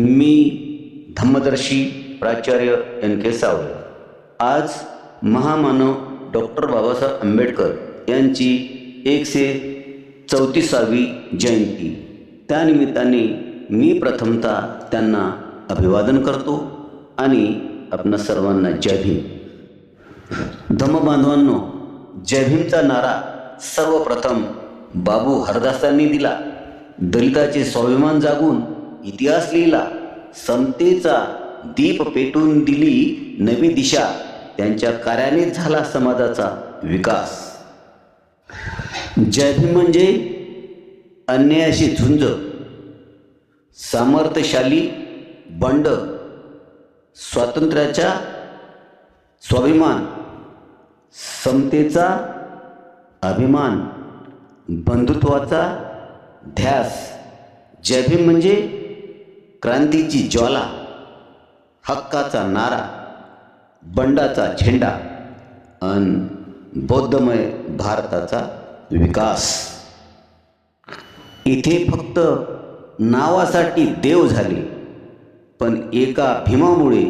मी धम्मदर्शी प्राचार्य एन के सावळे. आज महामानव डॉक्टर बाबासाहेब आंबेडकर यांची एकशे चौतीसावी जयंती. त्यानिमित्ताने मी प्रथमतः त्यांना अभिवादन करतो आणि आपणा सर्वांना जय भीम. धम्मबांधवांनो जय भीमचा नारा सर्वप्रथम बाबू हरदासांनी दिला. दलिताचे स्वाभिमान जागून इतिहास लिहिला. समतेचा दीप पेटून दिली नवी दिशा. त्यांच्या कार्यानेच झाला समाजाचा विकास. जय म्हणजे अन्यायाशी झुंज. सामर्थ्यशाली बंड. स्वातंत्र्याचा स्वाभिमान. समतेचा अभिमान. बंधुत्वाचा ध्यास. जय भीम म्हणजे क्रांतीची ज्वाला हक्काचा नारा बंडाचा झेंडा अन बौद्धमय भारताचा विकास. इथे फक्त नावासाठी देव झाले पण एका भीमामुळे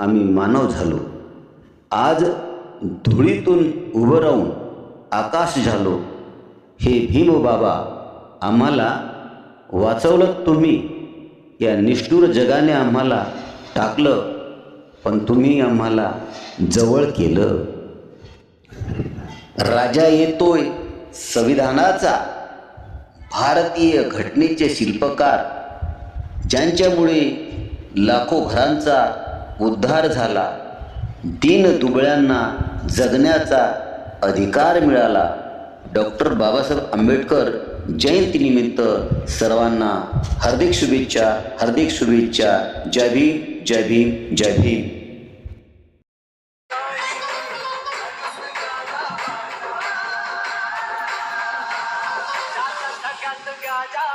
आम्ही मानव झालो. आज धुळीतून उभं राहून आकाश झालो. हे भीम बाबा आम्हाला वाचवलं तुम्ही. या निष्ठुर जगाने आम्हाला टाकलं पण तुम्ही आम्हाला जवळ केलं. राजा येतोय संविधानाचा भारतीय घटनेचे शिल्पकार ज्यांच्यामुळे लाखो घरांचा उद्धार झाला दीन दुबळ्यांना जगण्याचा अधिकार मिळाला. डॉक्टर बाबासाहेब आंबेडकर जयंतीनिमित्त सर्वांना हार्दिक शुभेच्छा हार्दिक शुभेच्छा जय भीम जय भीम जय भीम गाजा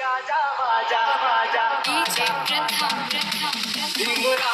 गाजा वाजा वाजा DJ प्रथम प्रथम प्रथम भिंगुराव रे